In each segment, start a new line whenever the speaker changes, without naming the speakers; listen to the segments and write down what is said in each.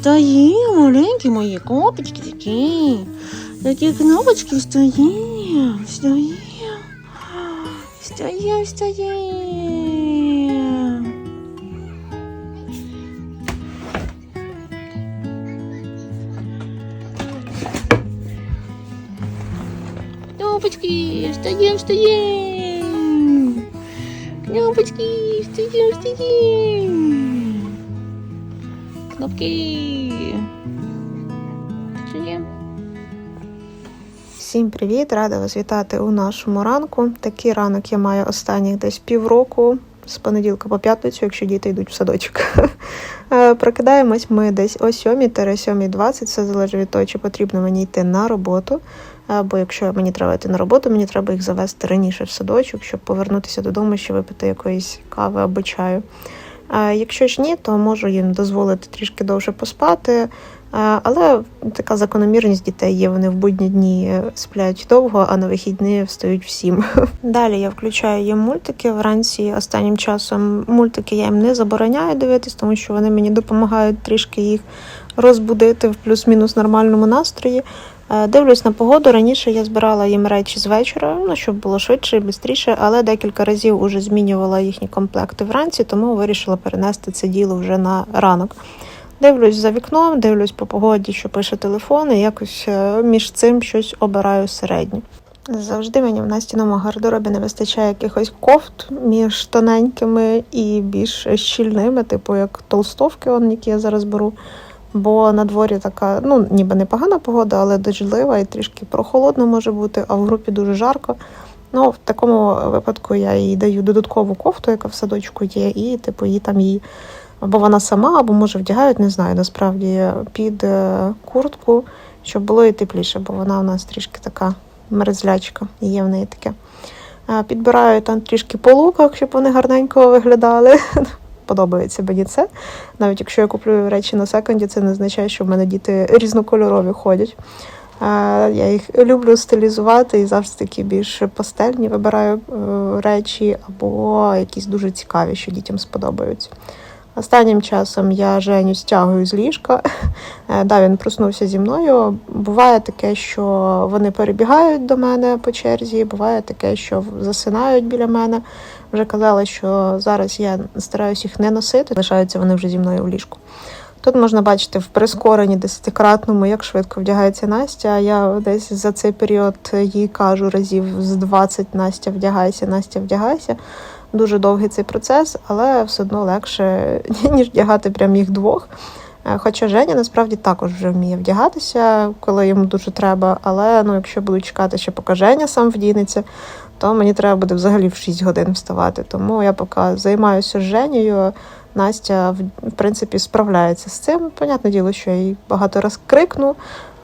Встає, маленькі мої копочки такі. Такі кнопочки встає. Встає. Встає, встає.
Всім привіт! Рада вас вітати у нашому ранку. Такий ранок я маю останніх десь півроку, з понеділка по п'ятницю, якщо діти йдуть в садочок. Е, Прокидаємось ми десь о 7-7.20, все залежить від того, чи потрібно мені йти на роботу. Е, Бо якщо мені треба йти на роботу, мені треба їх завести раніше в садочок, щоб повернутися додому, ще випити якоїсь кави або чаю. Якщо ж ні, то можу їм дозволити трішки довше поспати. Але така закономірність дітей є. Вони в будні дні сплять довго, а на вихідні встають всім. Далі я включаю їм мультики вранці. Останнім часом мультики я їм не забороняю дивитись, тому що вони мені допомагають трішки їх розбудити в плюс-мінус нормальному настрої. Е, Дивлюсь на погоду. Раніше я збирала їм речі з вечора, ну щоб було швидше і швидше, але декілька разів уже змінювала їхні комплекти вранці, тому вирішила перенести це діло вже на ранок. Дивлюсь за вікном, дивлюсь по погоді, що пише телефон, і якось е, між цим щось обираю середнє. Завжди мені в настіному гардеробі не вистачає якихось кофт між тоненькими і більш щільними, типу як толстовки, он, які я зараз беру. Бо на дворі така, ну ніби непогана погода, але дождлива і трішки прохолодно може бути, а в групі дуже жарко. Ну, в такому випадку я їй даю додаткову кофту, яка в садочку є, і типу її там її або вона сама, або може вдягають, не знаю, насправді під е, куртку, щоб було і тепліше, бо вона у нас трішки така мерзлячка, є в неї таке. Е, Підбираю там трішки по луках, щоб вони гарненько виглядали. Подобається мені це. Навіть якщо я куплю речі на секонді, це не означає, що в мене діти різнокольорові ходять. Е, Я їх люблю стилізувати і завжди такі більш пастельні вибираю речі або якісь дуже цікаві, що дітям сподобаються. Останнім часом я Женю стягую з ліжка. Е, Да, він проснувся зі мною. Буває таке, що вони перебігають до мене по черзі, буває таке, що засинають біля мене. Вже казала, що зараз я стараюся їх не носити, лишаються вони вже зі мною в ліжку. Тут можна бачити в прискоренні десятикратному, як швидко вдягається Настя. Я десь за цей період їй кажу разів з 20 Настя вдягайся, Настя вдягайся. Дуже довгий цей процес, але все одно легше, ніж вдягати прям їх двох. Е, Хоча Женя насправді також вже вміє вдягатися, коли йому дуже треба. Але ну, якщо буду чекати, ще поки Женя сам вдінеться, то мені треба буде взагалі в 6 годин вставати. Тому я поки займаюся з Женєю. Настя, в- в принципі, справляється з цим. Понятне діло, що я їй багато раз крикну,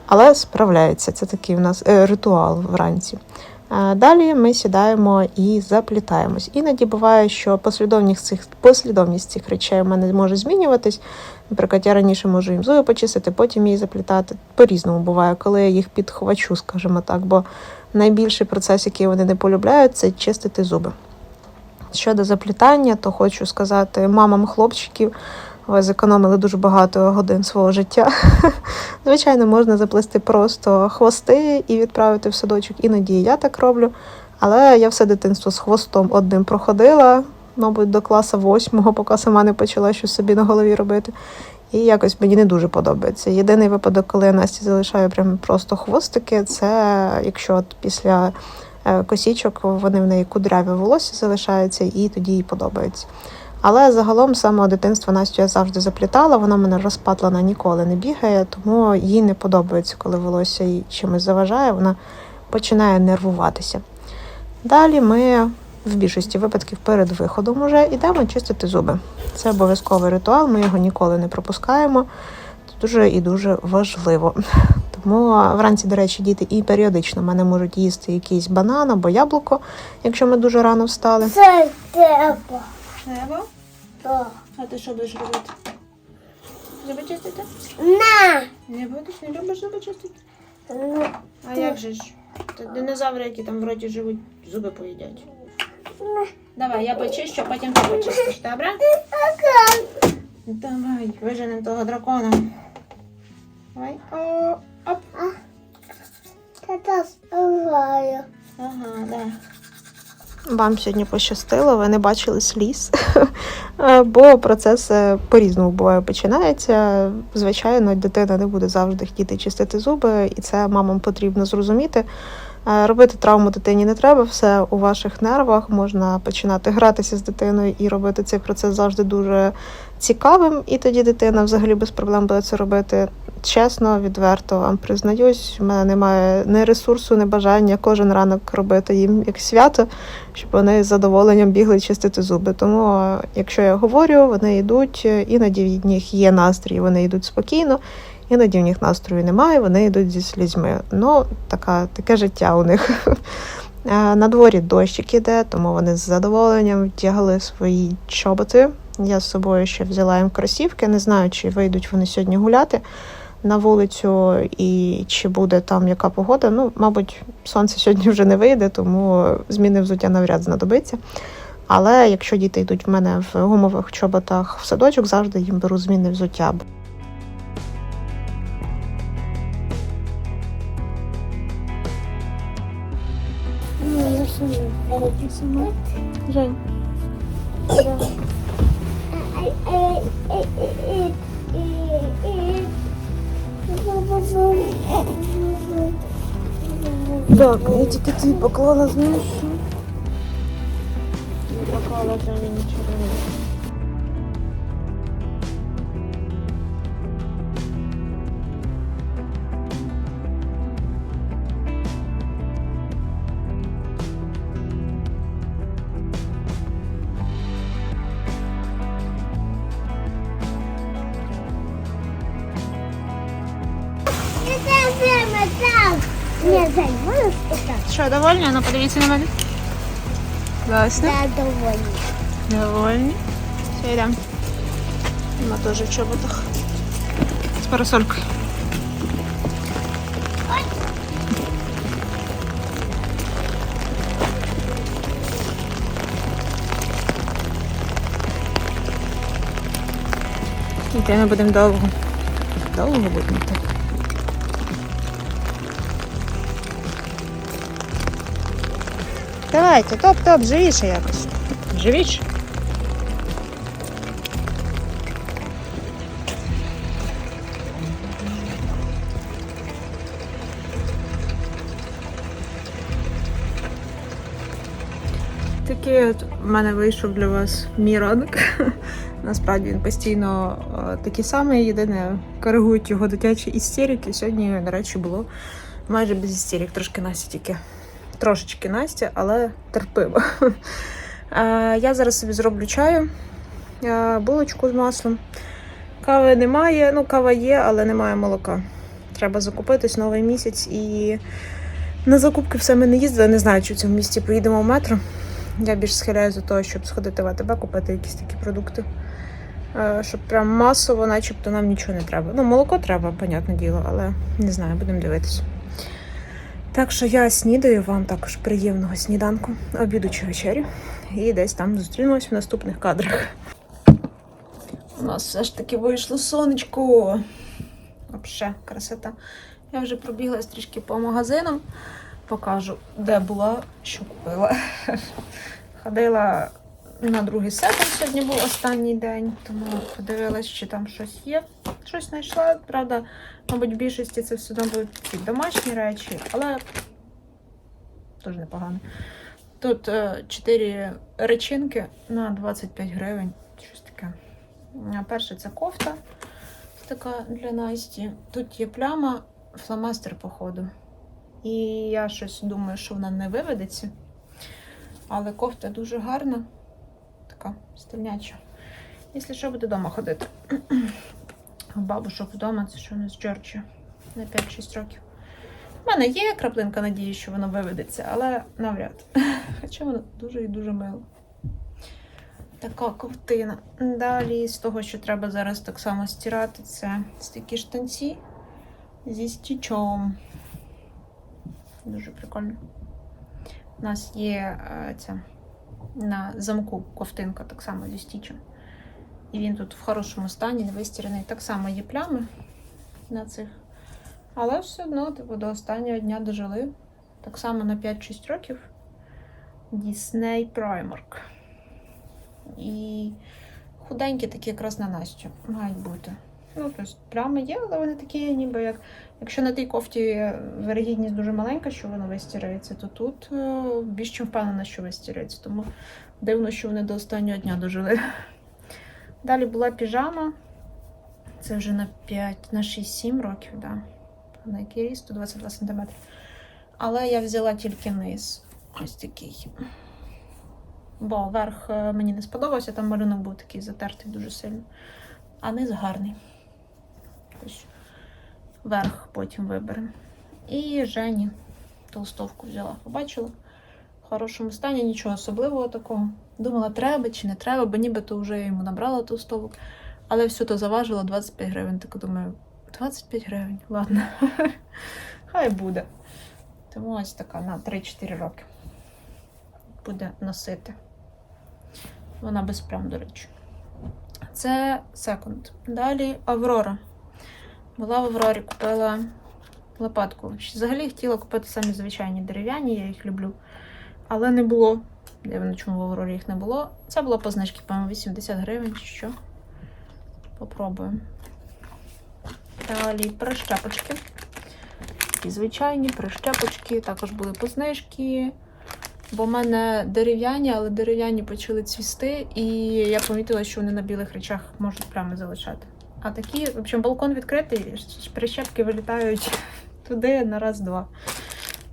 але справляється. Це такий у нас е, ритуал вранці. Далі ми сідаємо і заплітаємось. Іноді буває, що послідовність цих, послідовність цих речей у мене може змінюватись. Наприклад, я раніше можу їм зуби почистити, потім її заплітати. По-різному буває, коли я їх підхвачу, скажімо так. Бо найбільший процес, який вони не полюбляють, це чистити зуби. Щодо заплітання, то хочу сказати мамам хлопчиків, ви зекономили дуже багато годин свого життя. Звичайно, можна заплести просто хвости і відправити в садочок. Іноді я так роблю. Але я все дитинство з хвостом одним проходила, мабуть, до класу восьмого, поки сама не почала щось собі на голові робити. І якось мені не дуже подобається. Єдиний випадок, коли я Насті залишаю прям просто хвостики, це якщо от після е, косічок вони в неї кудряве волосся залишаються, і тоді їй подобається. Але загалом з самого дитинства Настю я завжди заплітала, вона мене розпатлана ніколи не бігає, тому їй не подобається, коли волосся їй чимось заважає, вона починає нервуватися. Далі ми в більшості випадків перед виходом уже йдемо чистити зуби. Це обов'язковий ритуал, ми його ніколи не пропускаємо. Це дуже і дуже важливо. Тому вранці, до речі, діти і періодично в мене можуть їсти якийсь банан або яблуко, якщо ми дуже рано встали.
Це треба.
Треба?
Так.
А ти що будеш робити? Зуби чистити?
На.
Не будеш, не любиш зуби чистити?
На.
А як же ж? Та динозаври, які там вроді живуть, зуби поїдять. Давай, я почищу, а потім ти почистиш, добре?
Давай, виженемо того дракона. Давай. О, оп.
Тата співаю.
Ага, да.
Вам сьогодні пощастило, ви не бачили сліз, Е, бо процес е, по-різному буває починається. Звичайно, дитина не буде завжди хотіти чистити зуби, і це мамам потрібно зрозуміти. Е, Робити травму дитині не треба, все у ваших нервах. Можна починати гратися з дитиною і робити цей процес завжди дуже цікавим. І тоді дитина взагалі без проблем буде це робити. Чесно, відверто вам признаюсь, у мене немає ні ресурсу, ні бажання кожен ранок робити їм як свято, щоб вони з задоволенням бігли чистити зуби. Тому, е, якщо я говорю, вони йдуть, е, іноді в них є настрій, вони йдуть спокійно, іноді в них настрою немає, вони йдуть зі слізьми. Ну, така, таке життя у них. Е, На дворі дощик іде, тому вони з задоволенням вдягли свої чоботи. Я з собою ще взяла їм кросівки. Не знаю, чи вийдуть вони сьогодні гуляти на вулицю і чи буде там яка погода. Ну, мабуть, сонце сьогодні вже не вийде, тому зміни взуття навряд знадобиться. Але якщо діти йдуть в мене в гумових чоботах в садочок, завжди їм беру зміни взуття.
Сама.
Жень, так, я тільки ти поклала, знаєш.
Поклала вже він нічого не
спитати?
Що, довольні? Ну, подивіться на мене. Класно.
Я довольна.
Довольні. Все, йдемо. Вона теж в чоботах. З парасолькою. Йти ми будемо довго. Довго будемо йти. Давайте, топ-топ, живіше якось. Живіше. Такий от в мене вийшов для вас мій ранок. Насправді він постійно е, такий самий, єдине, коригують його дитячі істерики. Сьогодні, до речі, було майже без істерик, трошки Настя тільки. Трошечки Настя, але терпимо. Я зараз собі зроблю чаю, булочку з маслом. Кави немає, ну кава є, але немає молока. Треба закупитись новий місяць і на закупки все ми не їздили. Не знаю, чи в цьому місті поїдемо в метро. Я більш схиляюсь до того, щоб сходити в АТБ, купити якісь такі продукти. Щоб прям масово, начебто нам нічого не треба. Ну, молоко треба, понятне діло, але не знаю, будемо дивитися. Так що я снідаю вам також приємного сніданку, обіду чи вечері. І десь там зустрінемось в наступних кадрах. У нас все ж таки вийшло сонечко. Вообще, красота. Я вже пробіглась трішки по магазинам. Покажу, де була, що купила. Ходила на другий секунд, сьогодні був останній день, тому подивилась, чи там щось є. Щось знайшла. Правда, мабуть, в більшості це все одно будуть домашні речі, але теж непогано. Тут е, чотири речинки на 25 гривень. Щось таке. Перше це кофта така для Насті. Тут є пляма, фломастер, походу. І я щось думаю, що вона не виведеться. Але кофта дуже гарна, така стильняча. Якщо що, буде вдома ходити. У бабушок вдома це що у нас Джорджія на 5-6 років. У мене є краплинка надії, що воно виведеться, але навряд. Хоча воно дуже і дуже мило. Така ковтина. Далі з того, що треба зараз так само стирати, це такі штанці зі стічом. Дуже прикольно. У нас є е, ця на замку ковтинка так само зі стічем. І він тут в хорошому стані, не вистірений. Так само є плями на цих. Але все одно, типу, до останнього дня дожили. Так само на 5-6 років. Disney Primark. І худенькі такі якраз на Настю мають бути. Ну, тобто плями є, але вони такі, ніби як. Якщо на тій кофті вирогідність дуже маленька, що воно вистирається, то тут е, більш чим впевнена, що вистирається. Тому дивно, що вони до останнього дня дожили. Далі була піжама. Це вже на 5, на 6-7 років, да. На який ріст? 122 см. Але я взяла тільки низ. Ось такий. Бо верх е, мені не сподобався, там малюнок був такий затертий дуже сильно. А низ гарний. Ось верх потім виберемо. І Жені толстовку взяла. Побачила. В хорошому стані, нічого особливого такого. Думала, треба чи не треба, бо нібито вже йому набрала толстовок. Але все то заважило 25 гривень. Так думаю, 25 гривень, ладно. Хай буде. Тому ось така на 3-4 роки. Буде носити. Вона без плям, до речі. Це секонд. Далі Аврора. Була в Аврорі, купила лопатку. Взагалі хотіла купити самі звичайні дерев'яні, я їх люблю. Але не було. Дивно, чому в Аврорі їх не було. Це була по знижці, по-моєму, 80 гривень чи що. Попробуємо. Далі прищепочки. Такі звичайні прищепочки. Також були по знижки. Бо в мене дерев'яні, але дерев'яні почали цвісти, і я помітила, що вони на білих речах можуть прямо залишати. А такі, в общем, балкон відкритий, прищепки вилітають туди на раз-два.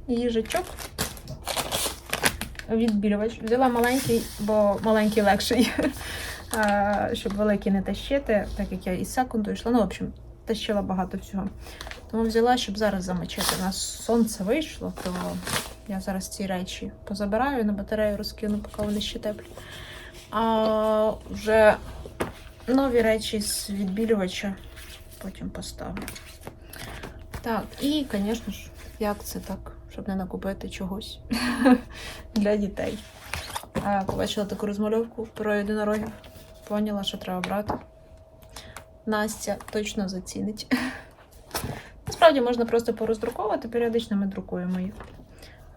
Їжачок. Відбілювач. Взяла маленький, бо маленький легший, щоб великий не тащити, так як я із секунду йшла. Ну, в общем, тащила багато всього. Тому взяла, щоб зараз замочити. У нас сонце вийшло, то я зараз ці речі позабираю на батарею розкину, поки вони ще теплі. А вже нові речі з відбілювача потім поставлю. Так, і, звісно ж, як це так, щоб не накупити чогось для дітей. А, побачила таку розмальовку про єдинорогів. Поняла, що треба брати. Настя точно зацінить. Насправді можна просто пороздруковувати, періодично ми друкуємо їх.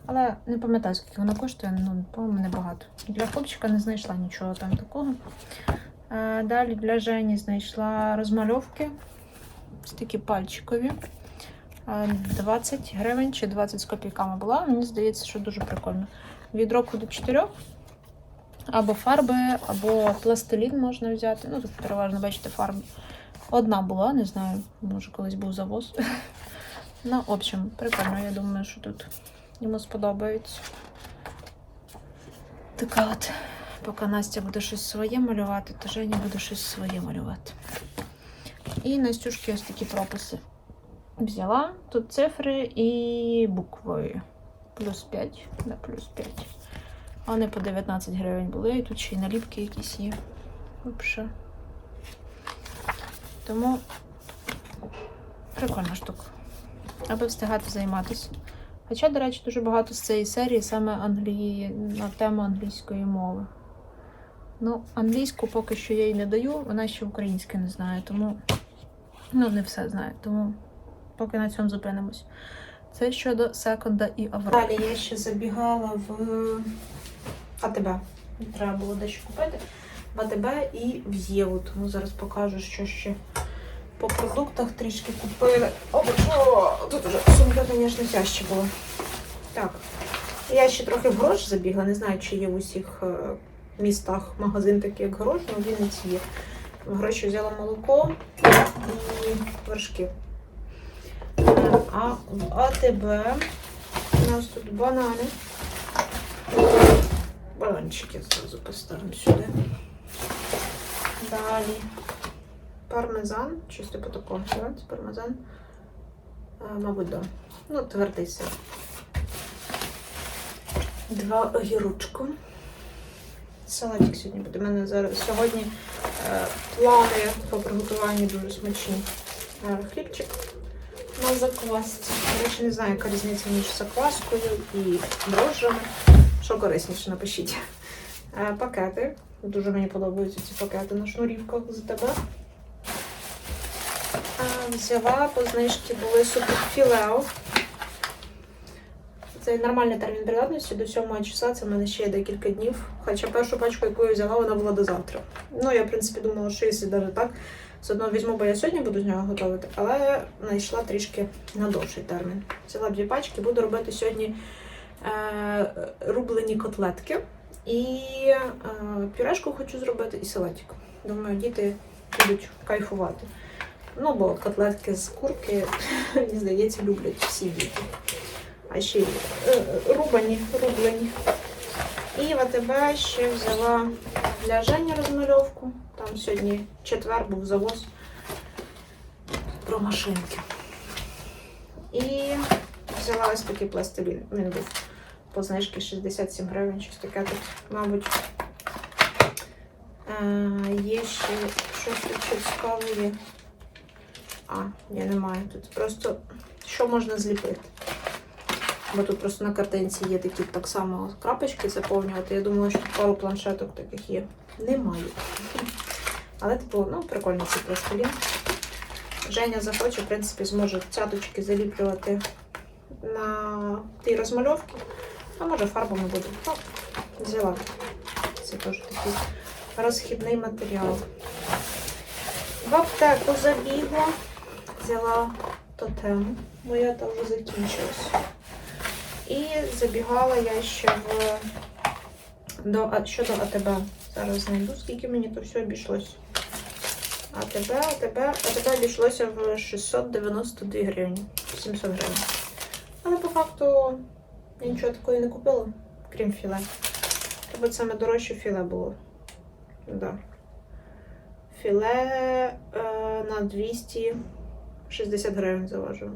Але не пам'ятаю, скільки вона коштує, ну, по-моєму, небагато. Для хлопчика не знайшла нічого там такого. Далі для Жені знайшла розмальовки. Ось такі пальчикові. Е, 20 гривень чи 20 з копійками була. Мені здається, що дуже прикольно. Від року до 4. Або фарби, або пластилін можна взяти. Ну, тут переважно, бачите, фарби. Одна була, не знаю, може колись був завоз. Ну, в общем, прикольно, я думаю, що тут йому сподобається. Така от, поки Настя буде щось своє малювати, то Женя буде щось своє малювати. І Настюшки ось такі прописи взяла. Тут цифри і букви. Плюс 5 на плюс 5. Вони по 19 гривень були, і тут ще й наліпки якісь є. Взагалі. Тому прикольна штука. Аби встигати займатися. Хоча, до речі, дуже багато з цієї серії саме англії... на тему англійської мови. Ну, англійську поки що я їй не даю, вона ще українське не знає, тому ну, не все знає. Тому поки на цьому зупинимось. Це щодо секонда і Аврори. Далі я ще забігала в АТБ. Треба було дещо купити. В АТБ і в Єву. Тому зараз покажу, що ще по продуктах трішки купили. О, о, тут вже сумка, звісно, тяжче була. Так. Я ще трохи в грош забігла, не знаю, чи є в усіх е, містах магазин такий, як грош, але в Вінниці є. В гроші взяла молоко і вершки. Е, А в АТБ у нас тут банани. Бананчики зразу поставимо сюди. Далі пармезан, щось типу такого називається пармезан. А, мабуть, да. Ну, твердий сир. Два огірочку. Салатик сьогодні буде. У мене зараз сьогодні е, плани по приготуванню дуже смачні. Е, хлібчик на заквасці. До речі, не знаю, яка різниця між закваскою і дрожжами. Що корисніше, напишіть. Е, пакети Дуже мені подобаються ці пакети на шнурівках з тебе. А, Взяла по знижці були супер філео. Це нормальний термін придатності до 7 часа, це в мене ще є декілька днів. Хоча першу пачку, яку я взяла, вона була до завтра. Ну, я, в принципі, думала, що якщо навіть так, все одно візьму, бо я сьогодні буду з нього готувати, але знайшла трішки на довший термін. Взяла дві пачки, буду робити сьогодні е, рублені котлетки. І е, пюрешку хочу зробити, і салатик. Думаю, діти будуть кайфувати. Ну, бо котлетки з курки, мені здається, люблять всі діти. Ще е, рубані, рублені. І в АТБ ще взяла для Жені розмальовку. Там сьогодні четвер був завоз про машинки. І взяла ось такий пластилін. Він був по знижці 67 гривень, щось таке тут, мабуть. Е, є ще щось тут. А, ні, немає. Тут просто що можна зліпити. Бо тут просто на картинці є такі так само крапочки заповнювати. Я думала, що пару планшеток таких є. Немає. Але, типу, ну, прикольно цей пластилін. Женя захоче, в принципі, зможе цяточки заліплювати на тій розмальовці. А може фарбами буде. Ну, взяла. Це теж такий розхідний матеріал. В аптеку забігла. Взяла тотем. Моя та вже закінчилась. І забігала я ще в до, щодо АТБ. Зараз знайду, скільки мені то все обійшлось. АТБ, АТБ, АТБ обійшлося в 692 гривні, 700 гривень. Але по факту я нічого такого не купила, крім філе. Тобто саме дорожче філе було. Да. Філе е, на 260 гривень заважила.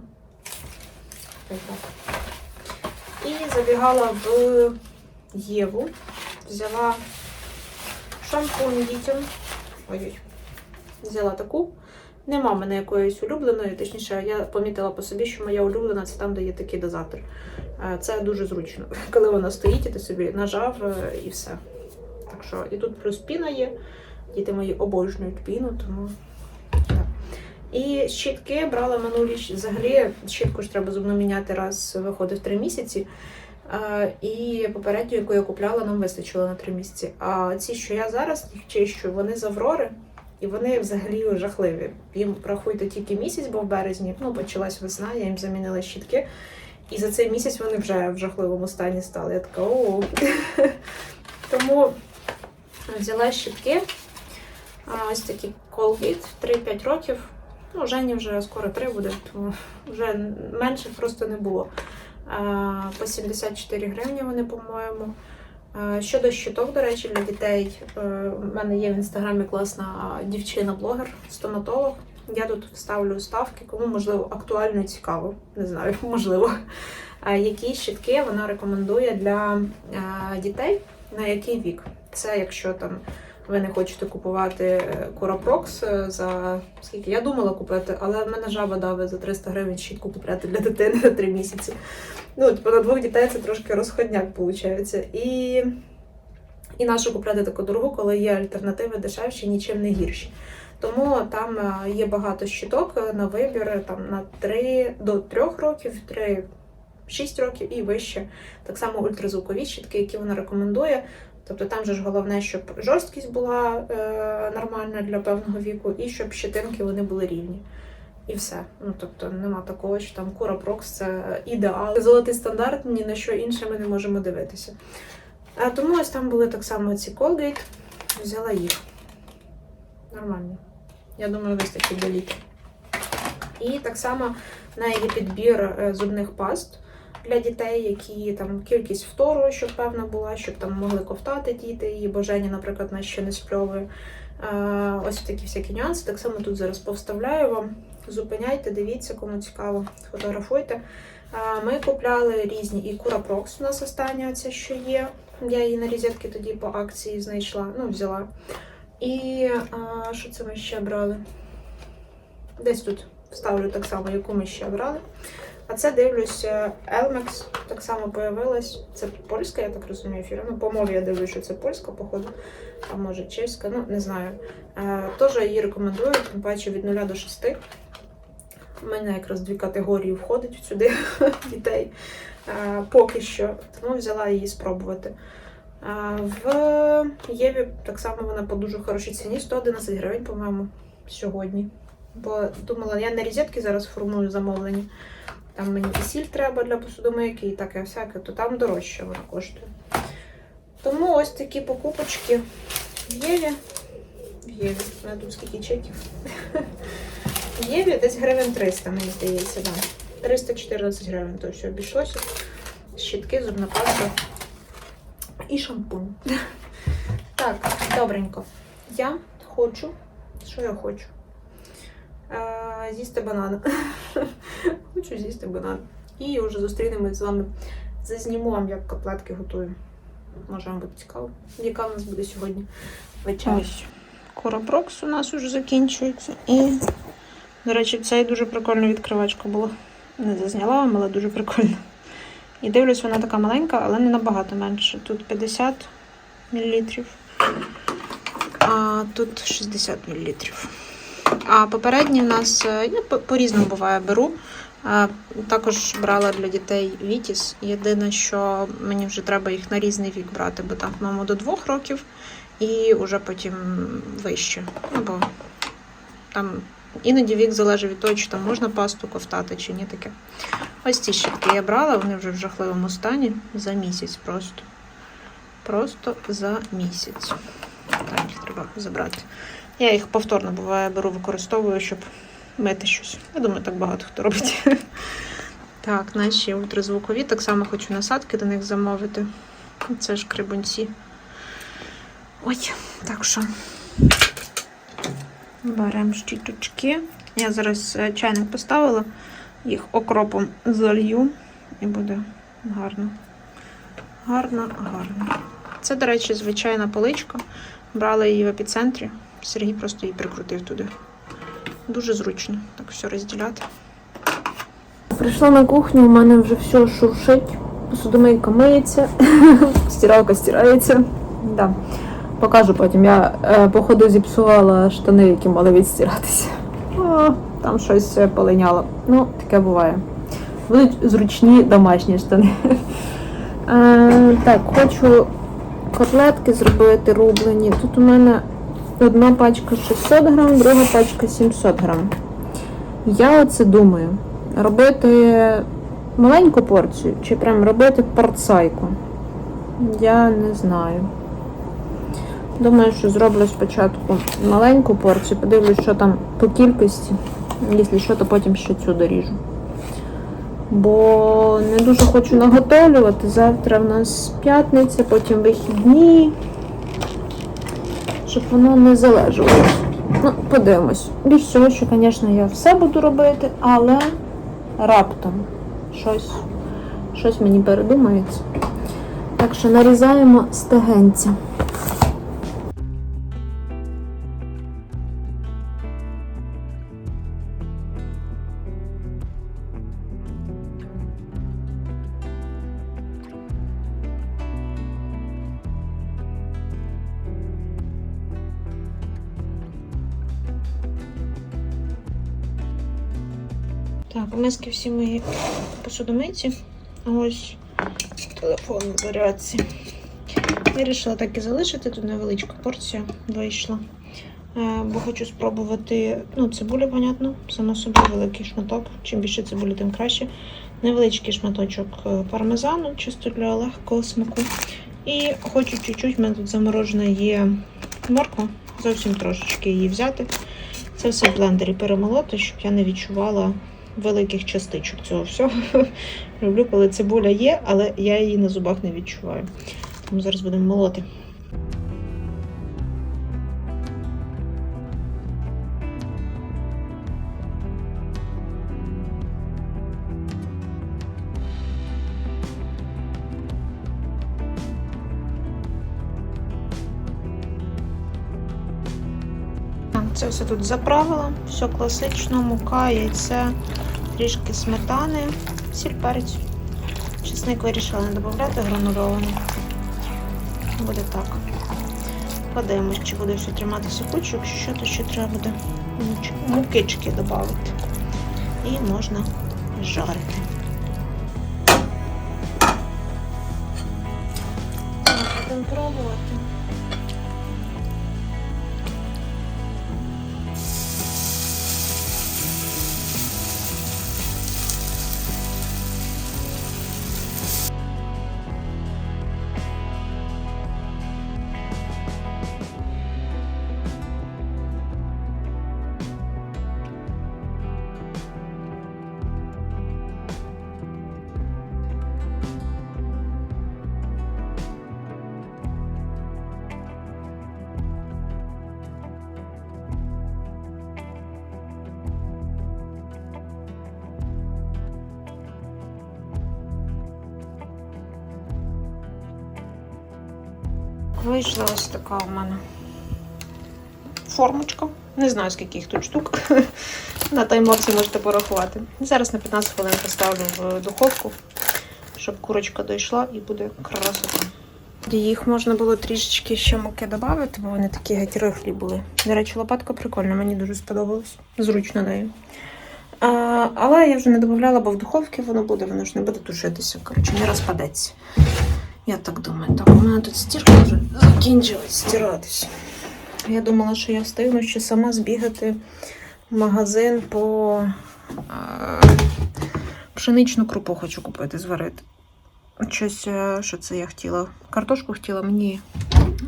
Ось так. І забігала в Єву. Взяла шампунь дітям. Ой-ой. Взяла таку. Нема мене якоїсь улюбленої, точніше, я помітила по собі, що моя улюблена це там, де є такий дозатор. Е, Це дуже зручно. Коли вона стоїть, і ти собі нажав е, і все. Так що, і тут плюс піна є. Діти мої обожнюють піну, тому. І щітки брала минулі взагалі. Щітку ж треба зубну міняти раз виходить три місяці. І попередню, яку я купляла, нам вистачило на три місяці. А ці, що я зараз їх чищу, вони з Аврори, і вони взагалі жахливі. Їм рахуйте тільки місяць, бо в березні ну, почалась весна, я їм замінила щітки. І за цей місяць вони вже в жахливому стані стали. Я така о. Тому взяла щітки. Ось такі Colgate 3-5 років. Ну, Жені вже скоро 3 буде, тому вже менше просто не було. По 74 гривні вони, по-моєму. Щодо щиток, до речі, для дітей, е, в мене є в інстаграмі класна дівчина-блогер, стоматолог. Я тут вставлю ставки, кому можливо актуально і цікаво, не знаю, можливо. Які щитки вона рекомендує для дітей, на який вік. Це якщо там ви не хочете купувати Куропрокс за скільки я думала купити, але в мене жаба давить за 300 гривень щітку купляти для дитини на 3 місяці. Ну, типу, на двох дітей це трошки розходняк виходить. І, і нащо купляти таку дорогу, коли є альтернативи дешевші, нічим не гірші. Тому там е, є багато щиток е, на вибір там, на 3 до 3 років, 3 6 років і вище. Так само ультразвукові щітки, які вона рекомендує. Тобто там же ж головне, щоб жорсткість була е, нормальна для певного віку, і щоб щетинки вони були рівні. І все. Ну тобто нема такого, що там Кура Прокс це ідеал. Золотий стандарт, ні на що інше ми не можемо дивитися. А тому ось там були так само ці Colgate, взяла їх. Нормально. Я думаю, вистачить до літа. І так само неї є підбір е, зубних паст для дітей, які там кількість втору, щоб певна була, щоб там могли ковтати діти, і боження, наприклад, нас ще не спльовує. Ось такі всякі нюанси. Так само тут зараз повставляю вам. Зупиняйте, дивіться, кому цікаво, фотографуйте. Ми купляли різні і Кура Прокс у нас остання ця, що є. Я її на розетки тоді по акції знайшла, ну, взяла. І а, що це ми ще брали? Десь тут вставлю так само, яку ми ще брали. А це дивлюсь е, Elmex, так само появилась. Це польська, я так розумію, фірма. Ну, по мові я дивлюсь, що це польська, походу, а може чеська, ну не знаю. Е, Теж її рекомендую, тим паче від 0 до 6. У мене якраз дві категорії входить сюди дітей е, поки що, тому взяла її спробувати. А в Єві так само вона по дуже хорошій ціні, 111 гривень, по-моєму, сьогодні. Бо думала, я на розетки зараз формую замовлення. Там мені і сіль треба для посудомийки і таке всяке, то там дорожче вона коштує. Тому ось такі покупочки в Єві. В Єві. Мене тут скільки чеків. В Єві десь гривень 300, мені здається, да. 314 гривень, то все обійшлося. Щітки, зубна паста і шампунь. Так, добренько. Я хочу. Що я хочу? Е, з'їсти банан. хочу з'їсти банан. І вже зустрінемось з вами. Зазніму вам, як котлетки готую. Може, вам буде цікаво, яка в нас буде сьогодні вечеря.
Короброкс у нас уже закінчується. І, до речі, це дуже прикольна відкривачка була. Не зазняла вам, але дуже прикольно. І дивлюсь, вона така маленька, але не набагато менше. Тут 50 мл, а тут 60 мл. А попередні в нас е, я по- по-різному буває беру. Також брала для дітей Вітіс. Єдине, що мені вже треба їх на різний вік брати, бо там, по-моєму, до двох років і вже потім вище. Ну, бо там іноді вік залежить від того, чи там можна пасту ковтати, чи ні таке. Ось ці щітки я брала, вони вже в жахливому стані за місяць просто. Просто за місяць. Так, їх треба забрати. Я їх повторно буває беру, використовую, щоб мити щось. Я думаю, так багато хто робить. Так, наші ультразвукові. Так само хочу насадки до них замовити. Це ж крибунці. Ой, так що беремо щіточки. Я зараз е, чайник поставила, їх окропом залью і буде гарно. Гарно, гарно. Це, до речі, звичайна поличка. Брала її в епіцентрі. Сергій просто її прикрутив туди. Дуже зручно так все розділяти.
Прийшла на кухню, у мене вже все шуршить, посудомийка миється, стиралка стирається. Да. Покажу потім. Я е, походу зіпсувала штани, які мали відстиратися. О, там щось е, полиняло. Ну, таке буває. Будуть зручні домашні штани. Е, так, хочу котлетки зробити рублені. Тут у мене одна пачка 600 грам, друга пачка 700 грам. Я оце думаю робити маленьку порцію чи прям робити порцайку? Я не знаю. Думаю, що зроблю спочатку маленьку порцію, подивлюсь, що там по кількості. Якщо що, то потім ще цю доріжу. Бо не дуже хочу наготовлювати. Завтра в нас п'ятниця, потім вихідні. Щоб воно не залежало. Ну, подивимось. Більш всього, що, звісно, я все буду робити, але раптом щось, щось мені передумається. Так що нарізаємо стегенця.
Всі мої посудомиці. Ось телефон в зарядці. Вирішила так і залишити, тут невеличка порція вийшла. Е, Бо хочу спробувати, ну, цибуля, понятно, само собі великий шматок. Чим більше цибулі, тим краще. Невеличкий шматочок е, пармезану, чисто для легкого смаку. І хочу чуть-чуть, в мене тут заморожена є морква, зовсім трошечки її взяти. Це все в блендері перемолоти, щоб я не відчувала великих частичок цього всього. Люблю, коли цибуля є, але я її на зубах не відчуваю. Тому зараз будемо молоти. Тут заправила, все класично, мука, яйце, трішки сметани,
Сіль, перець. Чесник вирішила не додати гранульований. Буде так. Подивимось, чи буде все триматися кучу, якщо що, то ще треба буде мукички додати. І можна жарити. Будемо пробувати. Вийшла ось така у мене формочка. Не знаю, скільки їх тут штук. На таймлапсі можете порахувати. Зараз на 15 хвилин поставлю в духовку, щоб курочка дійшла і буде красота. Їх можна було трішечки ще муки додати, бо вони такі геть рихлі були. До речі, лопатка прикольна, мені дуже сподобалось. Зручно нею. А, але я вже не додавала, бо в духовці воно буде, воно ж не буде тушитися. Коротше, не розпадеться. Я так думаю. Так, у мене тут стірка вже закінчилась стиратись. Я думала, що я встигну ще сама збігати в магазин по пшеничну крупу хочу купити, зварити. Щось, е, що це я хотіла? Картошку хотіла, мені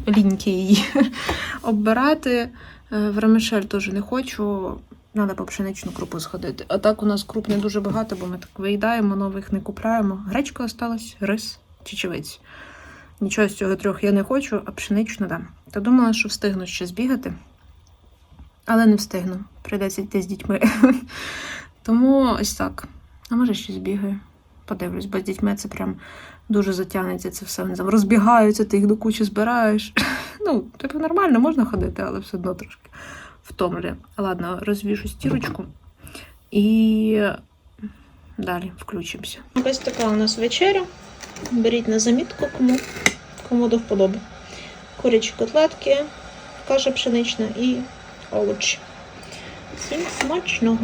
ліньки її оббирати. Е, Вермишель теж не хочу. Треба по пшеничну крупу сходити. А так у нас круп не дуже багато, бо ми так виїдаємо, нових не купляємо. Гречка осталась, рис, чечевиць. Нічого з цього трьох я не хочу, а пшеничну дам. Та думала, що встигну ще збігати, але не встигну. Прийдеться йти з дітьми. Тому ось так. А може ще збігаю. Подивлюсь, бо з дітьми це прям дуже затягнеться це все. Вони там розбігаються, ти їх до кучі збираєш. Ну, типу, нормально, можна ходити, але все одно трошки втомлює. Ладно, розвішу стірочку і далі включимося. Ось така у нас вечеря. Беріть на замітку, кому, кому до вподоби. Курячі котлетки, каша пшенична і овочі. Всім смачного!